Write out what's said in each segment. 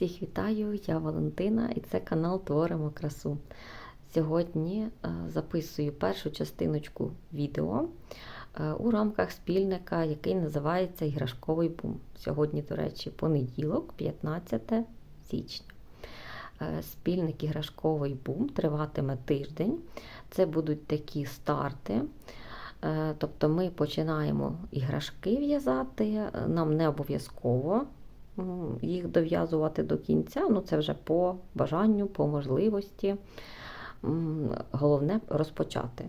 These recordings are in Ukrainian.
Всіх вітаю, я Валентина і це канал Творимо красу. Сьогодні е, записую першу частиночку відео е, у рамках спільника, який називається Іграшковий бум. Сьогодні, до речі, понеділок, 15 січня. Е, Спільник іграшковий бум триватиме тиждень. Це будуть такі старти. Тобто ми починаємо іграшки в'язати, нам не обов'язково їх дов'язувати до кінця, ну це вже по бажанню, по можливості. Головне розпочати.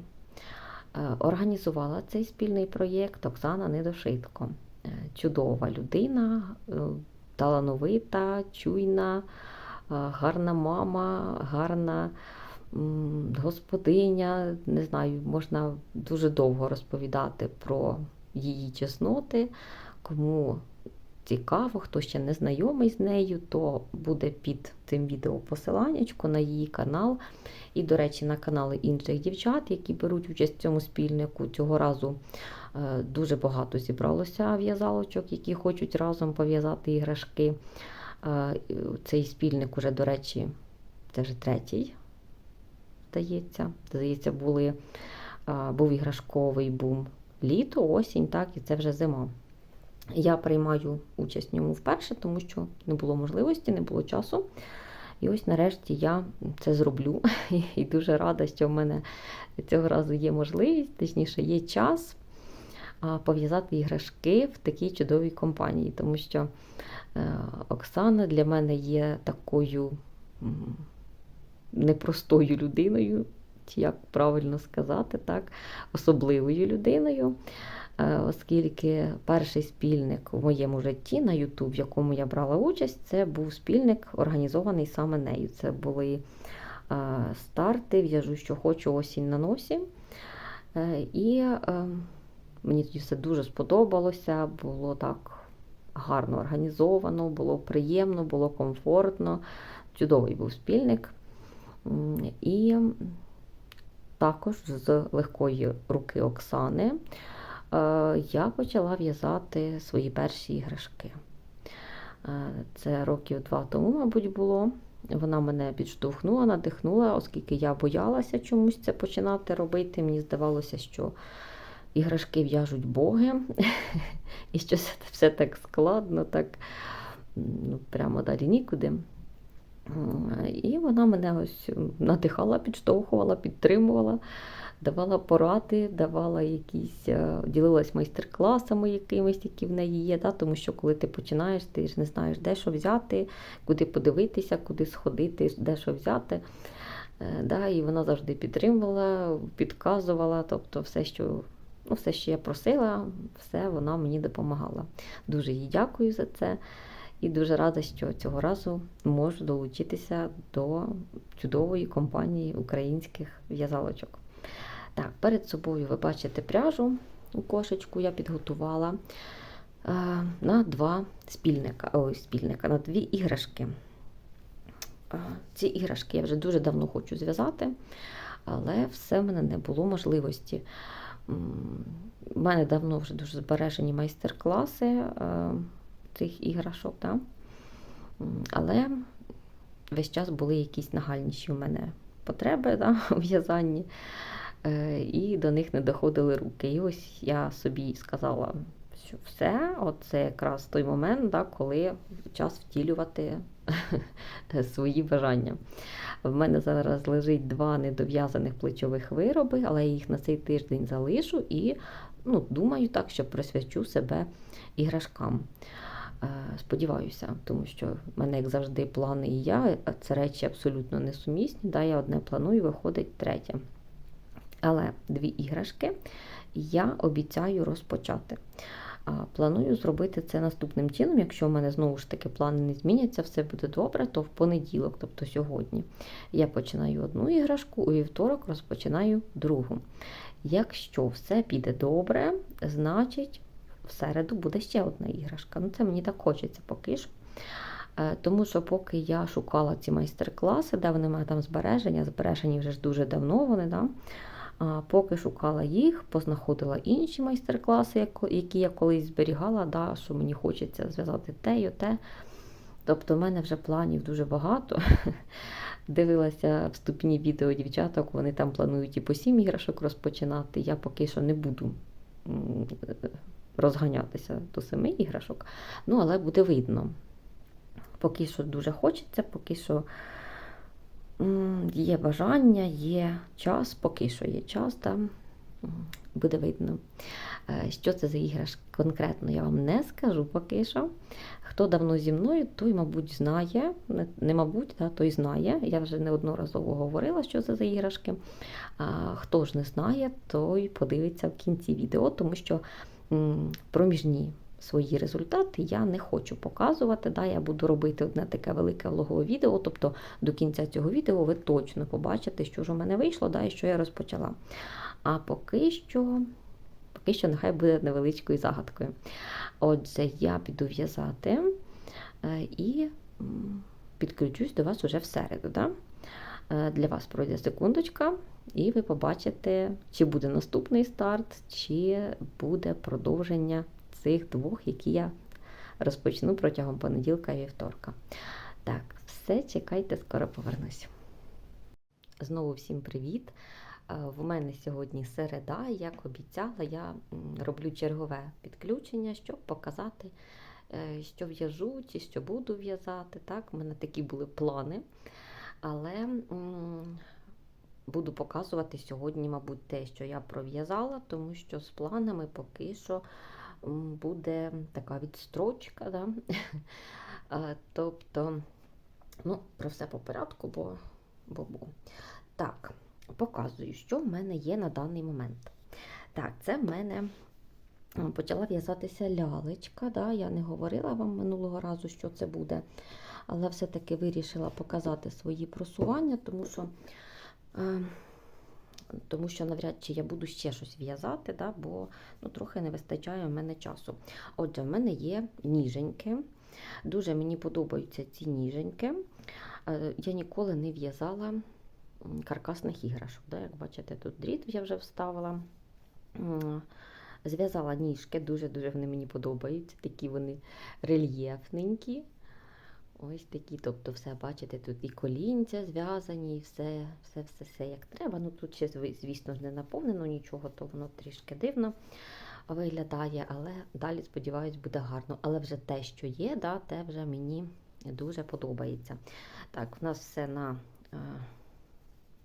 Е, Організувала цей спільний проєкт Оксана Недошитко. Е, Чудова людина, е, талановита, чуйна, гарна мама, гарна господиня. Не знаю, можна дуже довго розповідати про її чесноти. Кому цікаво, хто ще не знайомий з нею, то буде під цим відео посиланнячко на її канал. І, до речі, на канали інших дівчат, які беруть участь в цьому спільнику. Цього разу е, дуже багато зібралося в'язалочок, які хочуть разом пов'язати іграшки. Е, Цей спільник уже, до речі, це вже третій, здається. Здається, були, е, був іграшковий бум літо, осінь, так, і це вже зима. Я приймаю участь в ньому вперше, тому що не було можливості, не було часу. І ось нарешті я це зроблю. І дуже рада, що в мене цього разу є можливість, точніше, є час пов'язати іграшки в такій чудовій компанії, тому що е, Оксана для мене є такою непростою людиною, як правильно сказати, так, особливою людиною. Е, Оскільки перший спільник в моєму житті на YouTube, в якому я брала участь, це був спільник, організований саме нею. Це були е, старти, в'яжу, що хочу осінь на носі. Е, І мені тоді все дуже сподобалося, було так гарно організовано, було приємно, було комфортно. Чудовий був спільник. І також з легкої руки Оксани е, я почала в'язати свої перші іграшки. Е, Це років два тому, мабуть, було. Вона мене підштовхнула, надихнула, оскільки я боялася чомусь це починати робити. Мені здавалося, що іграшки в'яжуть боги, і що це все так складно, так ну, прямо далі нікуди. І вона мене ось надихала, підштовхувала, підтримувала, давала поради, давала якісь, е, ділилась майстер-класами якимись, які в неї є. Да? Тому що коли ти починаєш, ти ж не знаєш, де що взяти, куди подивитися, куди сходити, де що взяти. Е, Да? І вона завжди підтримувала, підказувала, тобто все, що, ну, все, що я просила, все вона мені допомагала. Дуже їй дякую за це. І дуже рада, що цього разу можу долучитися до чудової компанії українських в'язалочок. Так, перед собою ви бачите пряжу у кошечку, я підготувала е, на два спільника, ой, спільника, на дві іграшки. Е, Ці іграшки я вже дуже давно хочу зв'язати, але все в мене не було можливості. У мене давно вже дуже збережені майстер-класи е, цих іграшок, да? Але весь час були якісь нагальніші у мене потреби да, у в'язанні, е, і до них не доходили руки. І ось я собі сказала, що все, це якраз той момент, да, коли час втілювати свої бажання. В мене зараз лежить два недов'язаних плечових вироби, але я їх на цей тиждень залишу і ну, думаю так, що присвячу себе іграшкам. Е, Сподіваюся, тому що в мене, як завжди, плани і я, а це речі абсолютно несумісні. Да, я одне планую, виходить третє. Але дві іграшки я обіцяю розпочати. Планую зробити це наступним чином. Якщо в мене знову ж таки плани не зміняться, все буде добре, то в понеділок, тобто сьогодні, я починаю одну іграшку, у вівторок розпочинаю другу. Якщо все піде добре, значить в середу буде ще одна іграшка. Ну, це мені так хочеться поки що. Е, Тому що поки я шукала ці майстер-класи, де вони мають там збереження, збережені вже ж дуже давно вони, да? А поки шукала їх, познаходила інші майстер-класи, які я колись зберігала, да, що мені хочеться зв'язати те і те. Тобто, в мене вже планів дуже багато. Дивилася вступні відео дівчаток, вони там планують і по сім іграшок розпочинати. Я поки що не буду розганятися до семи іграшок, ну але буде видно. Поки що дуже хочеться, поки що є бажання, є час, поки що є час, там буде видно. Е, Що це за іграшки конкретно, я вам не скажу поки що. Хто давно зі мною, той, мабуть, знає. Не, мабуть, да, той знає. Я вже неодноразово говорила, що це за іграшки. А хто ж не знає, той подивиться в кінці відео, тому що проміжні свої результати я не хочу показувати. Да, Я буду робити одне таке велике влогове відео, тобто до кінця цього відео ви точно побачите, що ж у мене вийшло, да, і що я розпочала. А поки що, поки що нехай буде невеличкою загадкою. Отже, я піду в'язати е, і підключусь до вас уже в середу. Да? Е, Для вас пройде секундочка, і ви побачите, чи буде наступний старт, чи буде продовження цих двох, які я розпочну протягом понеділка і вівторка. Так, все, чекайте, скоро повернусь. Знову всім привіт! Е, В мене сьогодні середа, як обіцяла, я роблю чергове підключення, щоб показати, е, що в'яжу чи що буду в'язати. Так, у мене такі були плани. Але буду показувати сьогодні, мабуть, те, що я пров'язала, тому що з планами поки що буде така відстрочка. Да? Тобто, ну, про все по порядку, бо, бо, бо. Так, показую, що в мене є на даний момент. Так, це в мене почала в'язатися лялечка. Да? Я не говорила вам минулого разу, що це буде, але все-таки вирішила показати свої просування, тому що, тому що навряд чи я буду ще щось в'язати, да? бо ну, трохи не вистачає в мене часу. Отже, в мене є ніженьки. Дуже мені подобаються ці ніженьки. Е, Я ніколи не в'язала каркасних іграшок. Да? Як бачите, тут дріт я вже вставила. Зв'язала ніжки, дуже-дуже вони мені подобаються. Такі вони рельєфненькі. Ось такі, тобто, все, бачите, тут і колінця зв'язані, і все, все, все, все як треба. Ну тут ще, звісно не наповнено нічого, то воно трішки дивно виглядає, але далі, сподіваюсь, буде гарно. Але вже те, що є, да, те вже мені дуже подобається. Так, в нас все на е,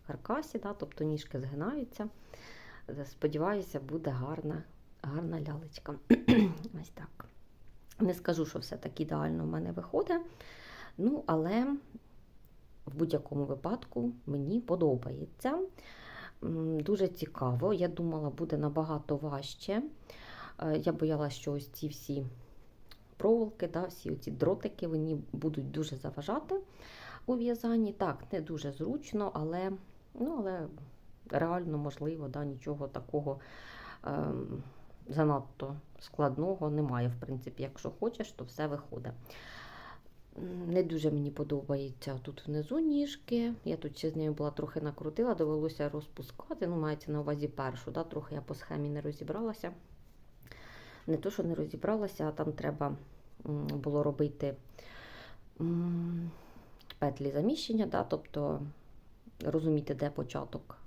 каркасі, да, тобто ніжки згинаються. Е, Сподіваюся, буде гарна, гарна лялечка. Ось так. Не скажу, що все так ідеально в мене виходить. Ну, але в будь-якому випадку мені подобається. Дуже цікаво. Я думала, буде набагато важче. Е, Я боялася, що ось ці всі проволоки, да, всі ці дротики вони будуть дуже заважати у в'язанні. Так, не дуже зручно, але, ну, але реально можливо, да, нічого такого ем, занадто складного немає. В принципі, якщо хочеш, то все виходить. Не дуже мені подобається тут внизу ніжки. Я тут ще з нею була трохи накрутила, довелося розпускати. Ну, мається на увазі першу. Да? Трохи я по схемі не розібралася. Не то, що не розібралася, а там треба було робити петлі заміщення, да? тобто розуміти, де початок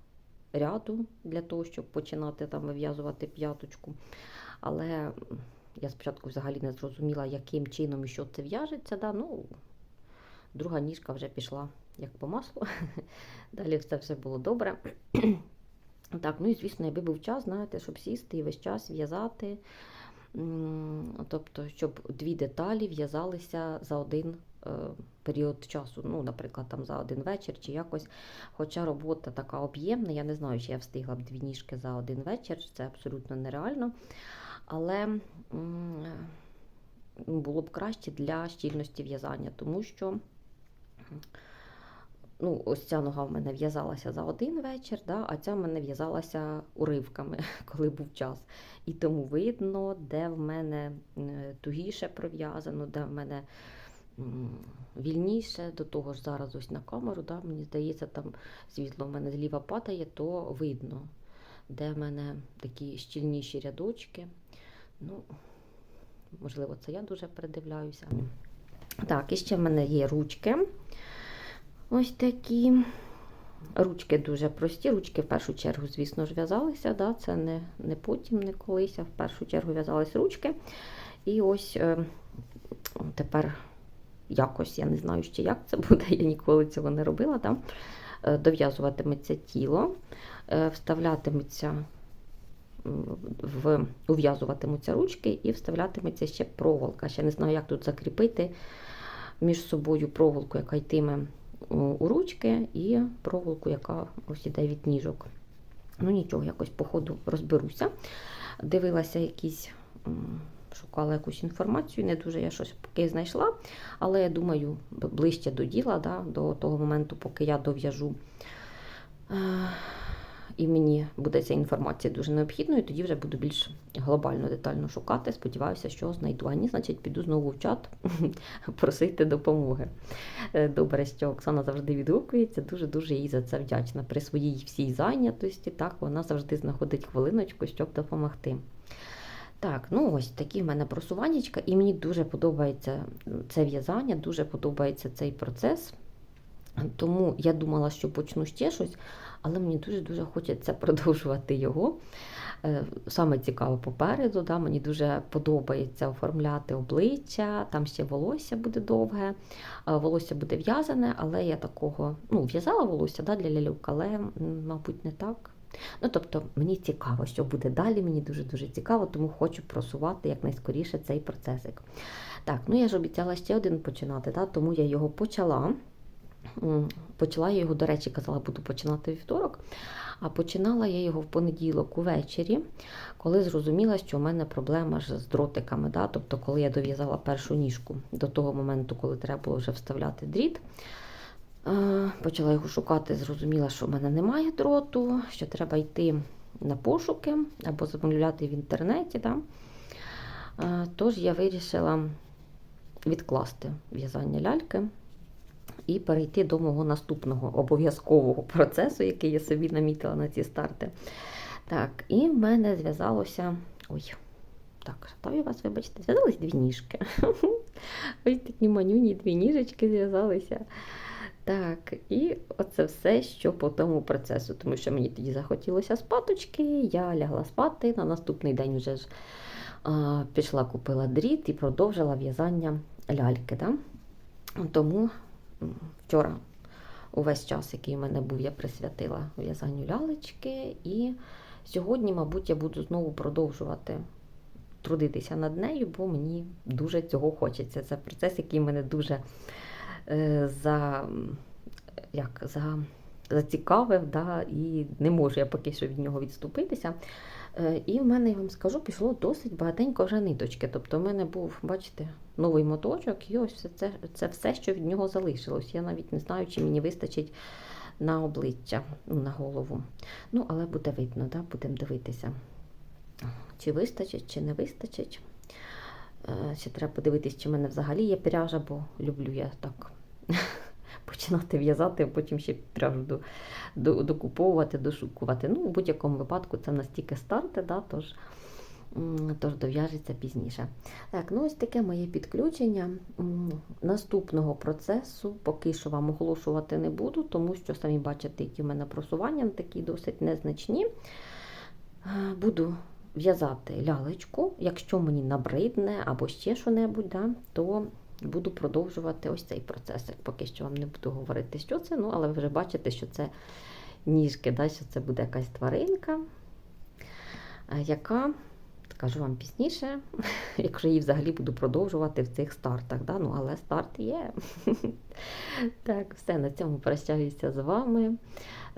ряду для того, щоб починати там вив'язувати п'яточку. Але я спочатку взагалі не зрозуміла, яким чином і що це в'яжеться. Да? Ну, друга ніжка вже пішла як по маслу. Далі все все було добре. Так, ну і звісно, якби був час, знаєте, щоб сісти і весь час в'язати. Тобто, щоб дві деталі в'язалися за один період часу. Ну, наприклад, там за один вечір чи якось. Хоча робота така об'ємна, я не знаю, чи я встигла б дві ніжки за один вечір, це абсолютно нереально. Але було б краще для щільності в'язання, тому що ну, ось ця нога в мене в'язалася за один вечір, да, а ця в мене в'язалася уривками, коли був час. І тому видно, де в мене е, тугіше пров'язано, де в мене вільніше. До того ж, зараз ось на камеру, да, мені здається, там світло в мене зліва падає, то видно, де в мене такі щільніші рядочки. Ну, можливо, це я дуже передивляюся. Так, і ще в мене є ручки. Ось такі. Ручки дуже прості. Ручки в першу чергу, звісно ж, в'язалися. Да? Це не, не потім, не колись, а в першу чергу в'язались ручки. І ось е, тепер якось, я не знаю ще, як це буде, я ніколи цього не робила. Да? Е, Дов'язуватиметься тіло, е, вставлятиметься в ув'язуватимуться ручки і вставлятиметься ще проволока. Ще не знаю, як тут закріпити між собою проволоку, яка йтиме у ручки, і проволоку, яка ось іде від ніжок. Ну нічого, якось по ходу розберуся. Дивилася якісь, шукала якусь інформацію, не дуже я щось поки знайшла, але я думаю, ближче до діла, да, до того моменту, поки я дов'яжу і мені буде ця інформація дуже необхідною, тоді вже буду більш глобально, детально шукати. Сподіваюся, що знайду. А ні, значить, піду знову в чат просити допомоги. Е, Добре, що Оксана завжди відгукується, дуже-дуже їй за це вдячна. При своїй всій зайнятості, так, вона завжди знаходить хвилиночку, щоб допомогти. Так, ну ось такі в мене просуваннячка, і мені дуже подобається це в'язання, дуже подобається цей процес. Тому я думала, що почну ще щось, але мені дуже-дуже хочеться продовжувати його. Е, Саме цікаво попереду, да, мені дуже подобається оформляти обличчя, там ще волосся буде довге, волосся буде в'язане, але я такого ну, в'язала волосся да, для ляльок, але, мабуть, не так. Ну, Тобто, мені цікаво, що буде далі, мені дуже-дуже цікаво, тому хочу просувати якнайскоріше цей процесик. Так, ну я ж обіцяла ще один починати, да, тому я його почала. Почала я його, до речі, казала, буду починати вівторок. А починала я його в понеділок увечері, коли зрозуміла, що в мене проблема ж з дротиками. Да? Тобто, коли я дов'язала першу ніжку до того моменту, коли треба було вже вставляти дріт. Почала його шукати, зрозуміла, що в мене немає дроту, що треба йти на пошуки або замовляти в інтернеті. Да? Тож я вирішила відкласти в'язання ляльки і перейти до мого наступного обов'язкового процесу, який я собі намітила на ці старти. Так, і в мене зв'язалося. Ой, так, шатаю вас, вибачте, зв'язались дві ніжки. Ось такі манюні дві ніжечки зв'язалися. Так, і оце все, що по тому процесу, тому що мені тоді захотілося спаточки, я лягла спати. На наступний день вже ж а, пішла, купила дріт і продовжила в'язання ляльки. Да? Тому вчора увесь час, який в мене був, я присвятила в'язанню лялечки. І сьогодні, мабуть, я буду знову продовжувати трудитися над нею, бо мені дуже цього хочеться. Це процес, який мене дуже за, як, за, зацікавив, да, і не можу я поки що від нього відступитися. Е, і в мене, я вам скажу, пішло досить багатенько вже ниточки. Тобто, в мене був, бачите, новий моточок, і ось це, це все, що від нього залишилось. Я навіть не знаю, чи мені вистачить на обличчя, ну, на голову. Ну, але буде видно, да? будемо дивитися, чи вистачить, чи не вистачить. Е, ще треба подивитись, чи в мене взагалі є пряжа, бо люблю я так починати в'язати, а потім ще пряжу до, до, докуповувати, дошукувати. Ну, У будь-якому випадку це настільки старти, да, тож тож дов'яжеться пізніше. Так, ну ось таке моє підключення. Наступного процесу поки що вам оголошувати не буду, тому що, самі бачите, які в мене просування такі досить незначні. Буду в'язати лялечку, якщо мені набридне або ще що-небудь, да, то буду продовжувати ось цей процес. Поки що вам не буду говорити, що це, ну, але ви вже бачите, що це ніжки, да, що це буде якась тваринка, яка, скажу вам пізніше, якщо її взагалі буду продовжувати в цих стартах. Да? Ну, Але старт є. Так, все, на цьому прощаюся з вами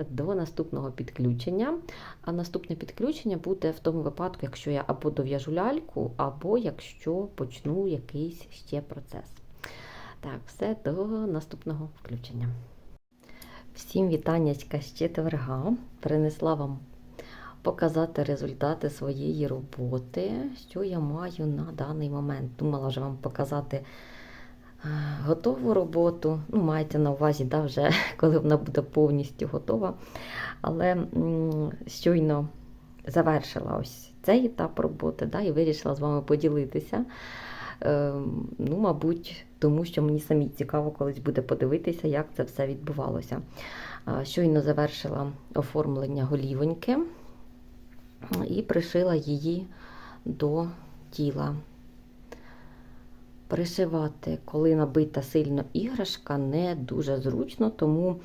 до наступного підключення. А наступне підключення буде в тому випадку, якщо я або дов'яжу ляльку, або якщо почну якийсь ще процес. Так, все до наступного включення. Всім вітаннячка з четверга. Принесла вам показати результати своєї роботи, що я маю на даний момент. Думала вже вам показати готову роботу. Ну, маєте на увазі, да, вже коли вона буде повністю готова. Але щойно завершила ось цей етап роботи да, і вирішила з вами поділитися. Е, ну, Мабуть, тому що мені самі цікаво колись буде подивитися, як це все відбувалося. Щойно завершила оформлення голівоньки і пришила її до тіла. Пришивати, коли набита сильно іграшка, не дуже зручно, тому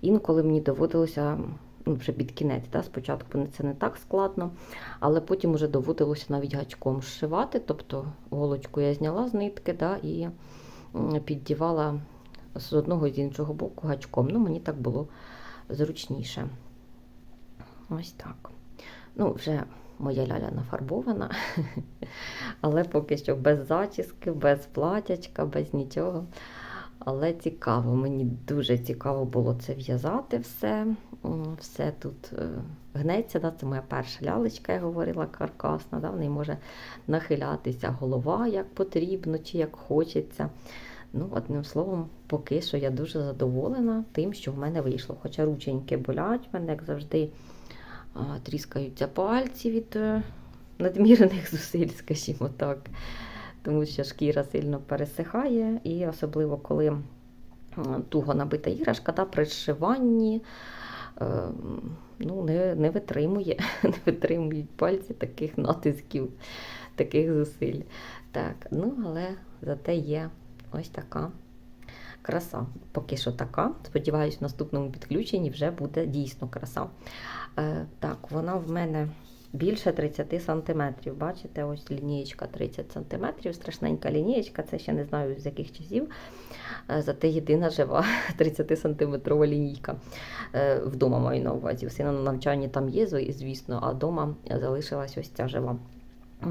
інколи мені доводилося ну, вже під кінець. Да? Спочатку це не так складно, але потім вже доводилося навіть гачком зшивати. Тобто голочку я зняла з нитки да, і піддівала з одного і з іншого боку гачком. Ну, мені так було зручніше. Ось так. Ну, вже моя ляля нафарбована, але поки що без зачіски, без платячка, без нічого. Але цікаво, мені дуже цікаво було це в'язати все. Все тут е, гнеться. Да? Це моя перша лялечка, я говорила, каркасна. Да? В неї може нахилятися голова як потрібно чи як хочеться. Ну, одним словом, поки що я дуже задоволена тим, що в мене вийшло. Хоча рученьки болять, в мене, як завжди, тріскаються пальці від е, надмірних зусиль, скажімо так. Тому що шкіра сильно пересихає, і особливо коли туго набита іграшка, та при зшиванні е, ну, не, не витримує, не витримують пальці таких натисків, таких зусиль. Так, ну, але зате є ось така краса. Поки що така. Сподіваюсь, в наступному підключенні вже буде дійсно краса. Е, так, вона в мене більше 30 сантиметрів. Бачите, ось лінієчка 30 сантиметрів, страшненька лінієчка, це ще не знаю з яких часів. Е, Зате єдина жива 30-сантиметрова лінійка. Е, Вдома маю на увазі. Сина на навчанні там є, зв- звісно, а вдома залишилась ось ця жива. Е,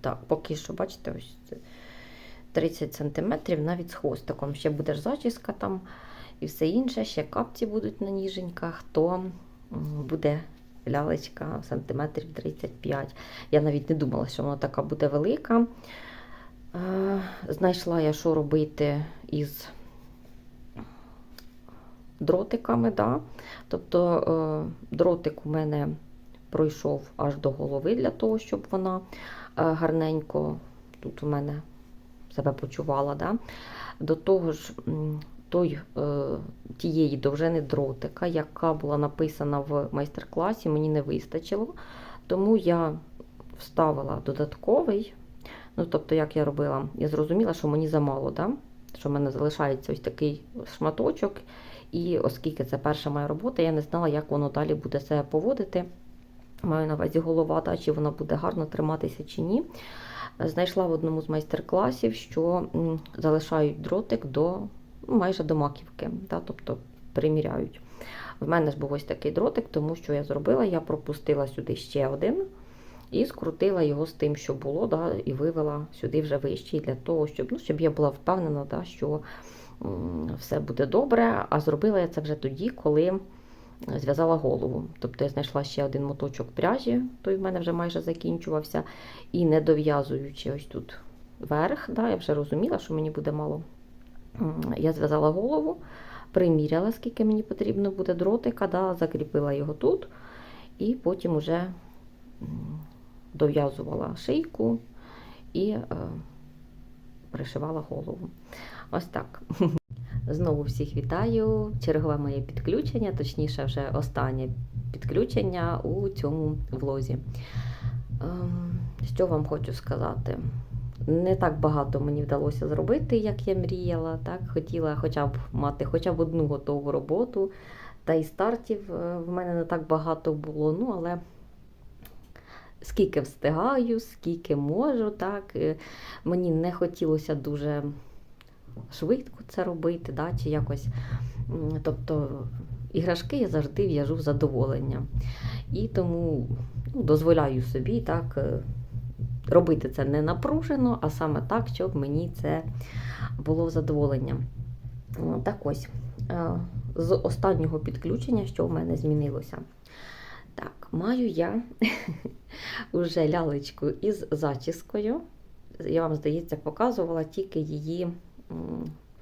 Так, поки що, бачите, ось 30 сантиметрів навіть з хвостиком. Ще буде ж зачіска там і все інше, ще капці будуть на ніженьках, то буде лялечка сантиметрів 35. Я навіть не думала, що вона така буде велика. Е, Знайшла я, що робити із дротиками. Да? Тобто е, дротик у мене пройшов аж до голови для того, щоб вона е, гарненько тут у мене себе почувала. Да? До того ж, той, е, тієї довжини дротика, яка була написана в майстер-класі, мені не вистачило. Тому я вставила додатковий. Ну, тобто, як я робила, я зрозуміла, що мені замало, да? що в мене залишається ось такий шматочок. І оскільки це перша моя робота, я не знала, як воно далі буде себе поводити. Маю на увазі голова, та, чи вона буде гарно триматися чи ні. Знайшла в одному з майстер-класів, що залишають дротик до ну, майже до маківки, та, тобто приміряють. В мене ж був ось такий дротик, тому що я зробила, я пропустила сюди ще один і скрутила його з тим, що було, да, і вивела сюди вже вищий, для того, щоб, ну, щоб я була впевнена, да, що все буде добре. А зробила я це вже тоді, коли зв'язала голову. Тобто я знайшла ще один моточок пряжі, той в мене вже майже закінчувався, і не дов'язуючи ось тут верх, да, я вже розуміла, що мені буде мало. Я зв'язала голову, приміряла, скільки мені потрібно буде дротика, да, закріпила його тут, і потім уже дов'язувала шийку і е, пришивала голову. Ось так. Знову всіх вітаю. Чергове моє підключення, точніше, вже останнє підключення у цьому влозі. Ем, Що вам хочу сказати? Не так багато мені вдалося зробити, як я мріяла. Так? Хотіла хоча б мати хоча б одну готову роботу. Та і стартів е, в мене не так багато було. Ну, але скільки встигаю, скільки можу, так. Е, Мені не хотілося дуже швидко це робити, да, чи якось. Тобто іграшки я завжди в'яжу в задоволення. І тому ну, дозволяю собі так е, робити це не напружено, а саме так, щоб мені це було задоволення. Так ось, е, з останнього підключення, що в мене змінилося. Так, маю я вже лялечку із зачіскою. Я вам, здається, показувала тільки її,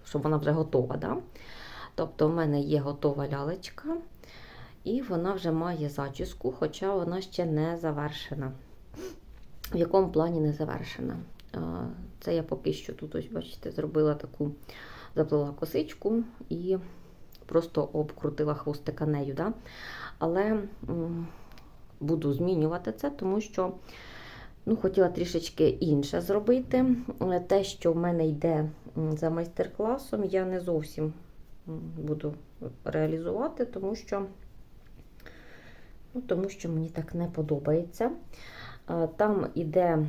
щоб вона вже готова. Да? Тобто, в мене є готова лялечка, і вона вже має зачіску, хоча вона ще не завершена. В якому плані не завершена? Це я поки що тут, ось, бачите, зробила таку, заплела косичку і просто обкрутила хвостика нею. Да? Але буду змінювати це, тому що ну, хотіла трішечки інше зробити. Е, Те, що в мене йде за майстер-класом, я не зовсім буду реалізувати, тому що, ну, тому що мені так не подобається. Е, Там іде,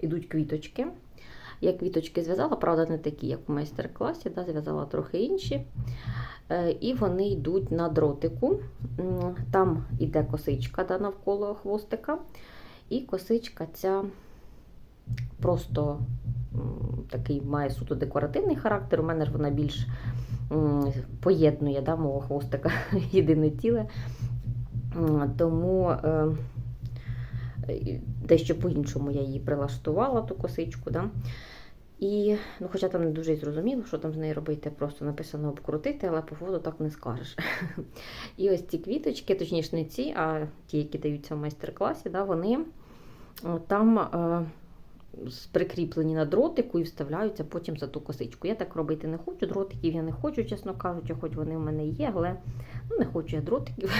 ідуть квіточки. Я квіточки зв'язала, правда, не такі, як в майстер-класі, да, зв'язала трохи інші. Е, І вони йдуть на дротику. Там іде косичка да, навколо хвостика. І косичка ця просто такий має суто декоративний характер. У мене ж вона більш поєднує да, мого хвостика єдине ціле. М, Тому е, дещо по-іншому я її прилаштувала, ту косичку. Да? І, ну, хоча там не дуже й зрозуміло, що там з нею робити, просто написано обкрутити, але по фото так не скажеш. І ось ці квіточки, точніше не ці, а ті, які даються в майстер-класі, да, вони там е, прикріплені на дротику і вставляються потім за ту косичку. Я так робити не хочу, дротиків я не хочу, чесно кажучи, хоч вони в мене є, але ну, не хочу я дротиків.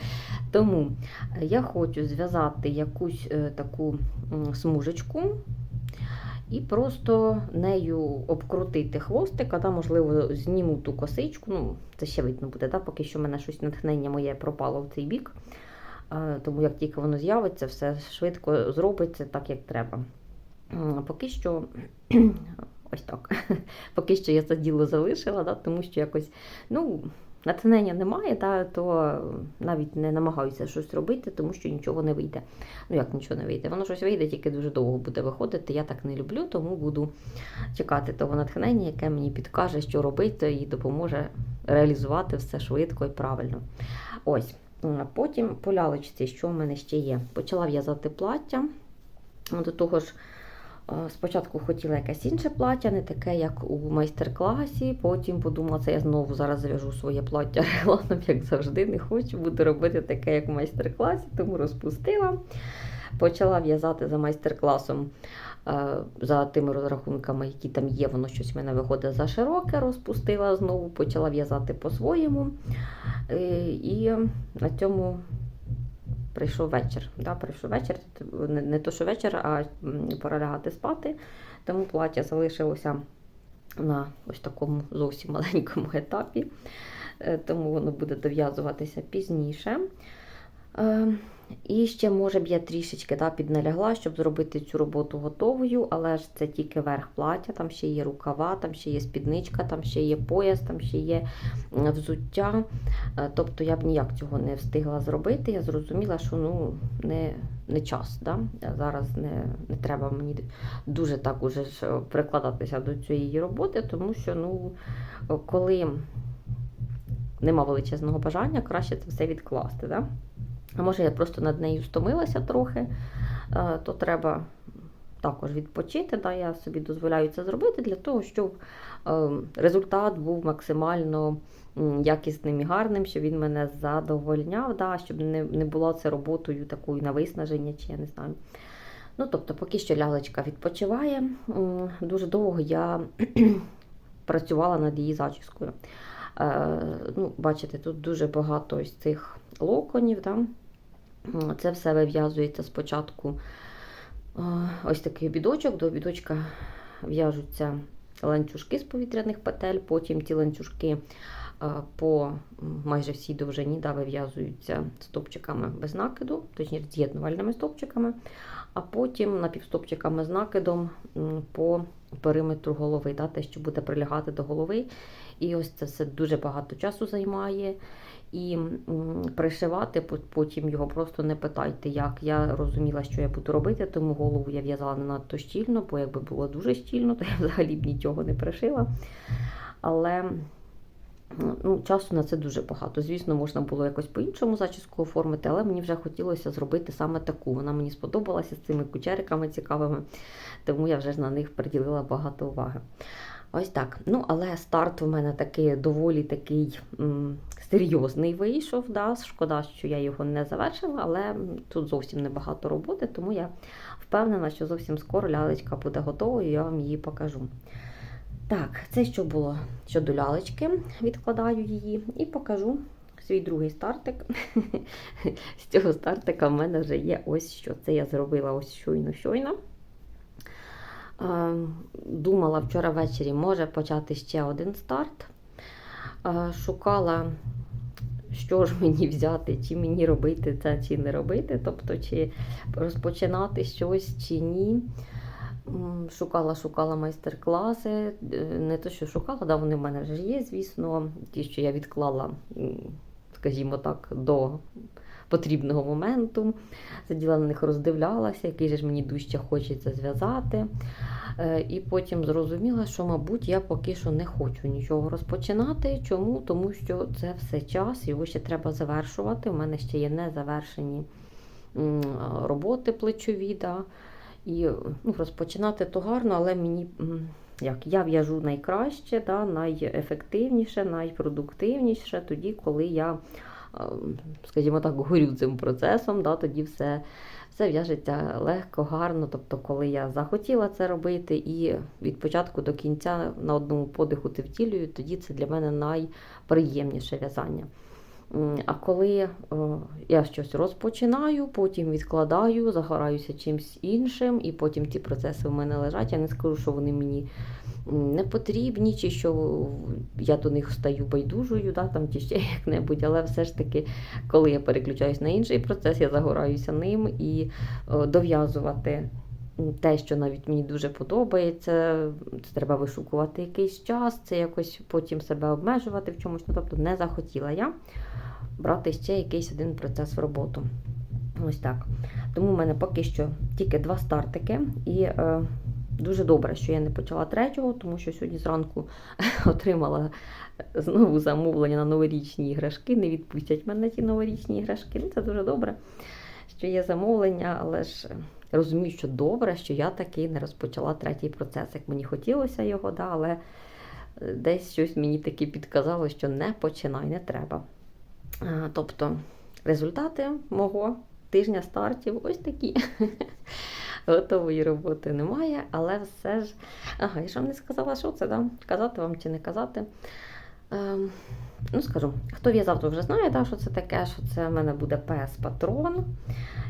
Тому е, я хочу зв'язати якусь е, таку смужечку і просто нею обкрутити хвостик, а там, можливо, зніму ту косичку. Ну, це ще видно буде, да? поки що в мене щось натхнення моє пропало в цей бік. Тому як тільки воно з'явиться, все швидко зробиться так, як треба. Поки що ось так. Поки що я це діло залишила, да? тому що якось, ну. Натхнення немає, та, то навіть не намагаюся щось робити, тому що нічого не вийде. Ну як нічого не вийде? Воно щось вийде, тільки дуже довго буде виходити. Я так не люблю, тому буду чекати того натхнення, яке мені підкаже, що робити, і допоможе реалізувати все швидко і правильно. Ось. Потім по лялечці, що в мене ще є? Почала в'язати плаття. До того ж, спочатку хотіла якесь інше плаття, не таке, як у майстер-класі. Потім подумала, це я знову зараз зав'яжу своє плаття регланом, як завжди. Не хочу, буду робити таке, як в майстер-класі, тому розпустила. Почала в'язати за майстер-класом, е, за тими розрахунками, які там є, воно щось в мене виходить за широке, розпустила знову, почала в'язати по-своєму. Е, І на цьому прийшов вечір. Да, прийшов вечір. Не, то, що вечір, а пора лягати спати. Тому плаття залишилося на ось такому зовсім маленькому етапі, Е, тому воно буде дов'язуватися пізніше. Е, І ще, може б, я трішечки да, підналягла, щоб зробити цю роботу готовою, але ж це тільки верх плаття, там ще є рукава, там ще є спідничка, там ще є пояс, там ще є взуття. Е, Тобто я б ніяк цього не встигла зробити. Я зрозуміла, що ну, не, не час. Да? Зараз не, не треба мені дуже так уже ж прикладатися до цієї роботи, тому що ну, коли нема величезного бажання, краще це все відкласти. Да? А може я просто над нею стомилася трохи, е, то треба також відпочити. Да? Я собі дозволяю це зробити для того, щоб е, результат був максимально якісним і гарним, щоб він мене задовольняв, да? щоб не, не було це роботою такою на виснаження, чи я не знаю. Ну, тобто, поки що лялечка відпочиває. Дуже довго я працювала над її зачіскою. Е, ну, бачите, тут дуже багато ось цих локонів. Да? М, Це все вив'язується спочатку е, ось такий обідочок. До обідочка в'яжуться ланцюжки з повітряних петель, потім ті ланцюжки е, по майже всій довжині да, вив'язуються стопчиками без накиду, точніше з'єднувальними стопчиками, а потім напівстопчиками з накидом по периметру голови, да, те, що буде прилягати до голови. І ось це все дуже багато часу займає. І пришивати потім його просто не питайте, як. Я розуміла, що я буду робити, тому голову я в'язала не надто щільно, бо якби було дуже щільно, то я взагалі б нічого не пришила. Але ну, часу на це дуже багато. Звісно, можна було якось по-іншому зачіску оформити, але мені вже хотілося зробити саме таку. Вона мені сподобалася з цими кучериками цікавими, тому я вже на них приділила багато уваги. Ось так. Ну, але старт у мене такий доволі такий м, серйозний вийшов. Да? Шкода, що я його не завершила, але тут зовсім небагато роботи, тому я впевнена, що зовсім скоро лялечка буде готова, і я вам її покажу. Так, це що було щодо лялечки, відкладаю її і покажу свій другий стартик. З цього стартика в мене вже є ось що. Це я зробила ось щойно-щойно. Е, Думала вчора ввечері, може почати ще один старт. Е, Шукала, що ж мені взяти, чи мені робити це, чи не робити, тобто, чи розпочинати щось, чи ні. Шукала, шукала майстер-класи. Е, Не те, що шукала, да, вони в мене вже є, звісно. Ті, що я відклала, скажімо так, до потрібного моменту. Сиділа на них, роздивлялася, який же ж мені дужче хочеться зв'язати. Е, І потім зрозуміла, що, мабуть, я поки що не хочу нічого розпочинати. Чому? Тому що це все час, його ще треба завершувати. У мене ще є незавершені роботи плечові. Да. І ну, розпочинати то гарно, але мені як я в'яжу найкраще, да, найефективніше, найпродуктивніше тоді, коли я, скажімо так, горю цим процесом, да, тоді все, все в'яжеться легко, гарно. Тобто, коли я захотіла це робити, і від початку до кінця на одному подиху ти втілюю, тоді це для мене найприємніше в'язання. А коли я щось розпочинаю, потім відкладаю, загораюся чимось іншим, і потім ці процеси в мене лежать. Я не скажу, що вони мені не потрібні, чи що я до них стаю байдужою, да, там, чи ще як-небудь, але все ж таки, коли я переключаюсь на інший процес, я загораюся ним і о, дов'язувати. Те, що навіть мені дуже подобається, це треба вишукувати якийсь час, це якось потім себе обмежувати в чомусь. Ну, тобто не захотіла я брати ще якийсь один процес в роботу. Ось так. Тому в мене поки що тільки два стартики. І е, дуже добре, що я не почала третього, тому що сьогодні зранку отримала знову замовлення на новорічні іграшки. Не відпустять мене ті новорічні іграшки. Ну, це дуже добре, що є замовлення, але ж розумію, що добре, що я таки не розпочала третій процес, як мені хотілося його, да, але е, десь щось мені таки підказало, що не починай, не треба. А, Тобто результати мого тижня стартів ось такі. Готової роботи немає, але все ж. Ага, я ж вам не сказала, що це, да? казати вам чи не казати. Ем, ну, скажу, хто в'язав, то вже знає, да, що це таке, що це в мене буде ПС-патрон,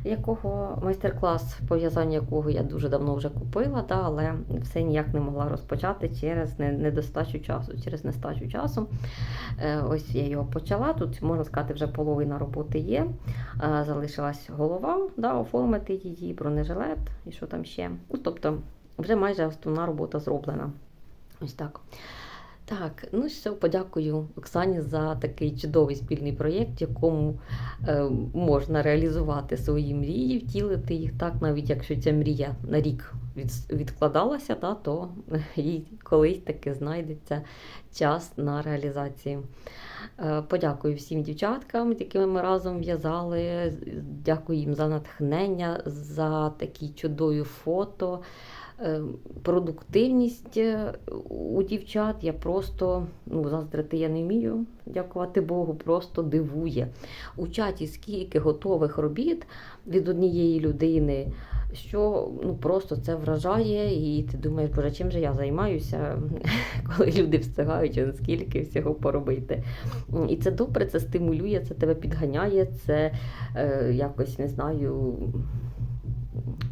якого майстер-клас, по в'язанню якого я дуже давно вже купила, да, але все ніяк не могла розпочати через недостачу часу, через нестачу часу. Е, Ось я його почала. Тут, можна сказати, вже половина роботи є. Е, Залишилась голова, да, оформити її, бронежилет і що там ще. Ну, тобто, вже майже основна робота зроблена. Ось так. Так, ну що, подякую Оксані за такий чудовий спільний проєкт, якому е, можна реалізувати свої мрії, втілити їх так, навіть якщо ця мрія на рік від, відкладалася, та, то їй колись таки знайдеться час на реалізацію. Е, Подякую всім дівчаткам, з якими ми разом в'язали. Дякую їм за натхнення, за такі чудові фото. Е, Продуктивність е, у дівчат я просто ну, заздрити я не вмію, дякувати Богу, просто дивує. У чаті скільки готових робіт від однієї людини, що ну, просто це вражає, і ти думаєш, боже, чим же я займаюся, коли люди встигають он скільки всього поробити. І це добре, це стимулює, це тебе підганяє, це е, якось не знаю.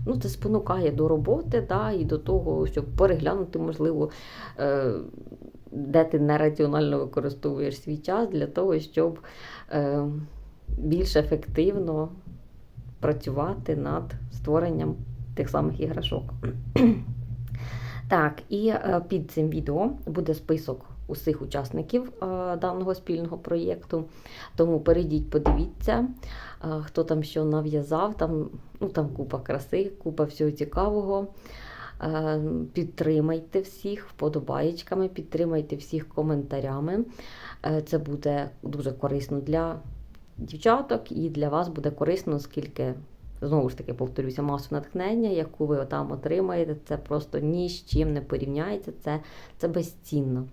Ну, це спонукає до роботи, да, і до того, щоб переглянути, можливо, е, де ти нераціонально використовуєш свій час для того, щоб е, більш ефективно працювати над створенням тих самих іграшок. Так, і е, під цим відео буде список усіх учасників е, даного спільного проєкту. Тому перейдіть, подивіться, е, хто там що нав'язав. Там, ну, там купа краси, купа всього цікавого. Е, Підтримайте всіх вподобаєчками, підтримайте всіх коментарями. Це буде дуже корисно для дівчаток і для вас буде корисно, оскільки, знову ж таки, повторюся, масу натхнення, яку ви там отримаєте, це просто ні з чим не порівняється, це, це безцінно.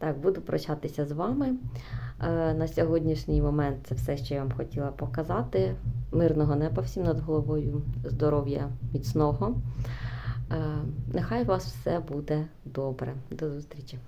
Так, буду прощатися з вами. Е, На сьогоднішній момент це все, що я вам хотіла показати. Мирного неба всім над головою, здоров'я міцного. Е, Нехай у вас все буде добре. До зустрічі!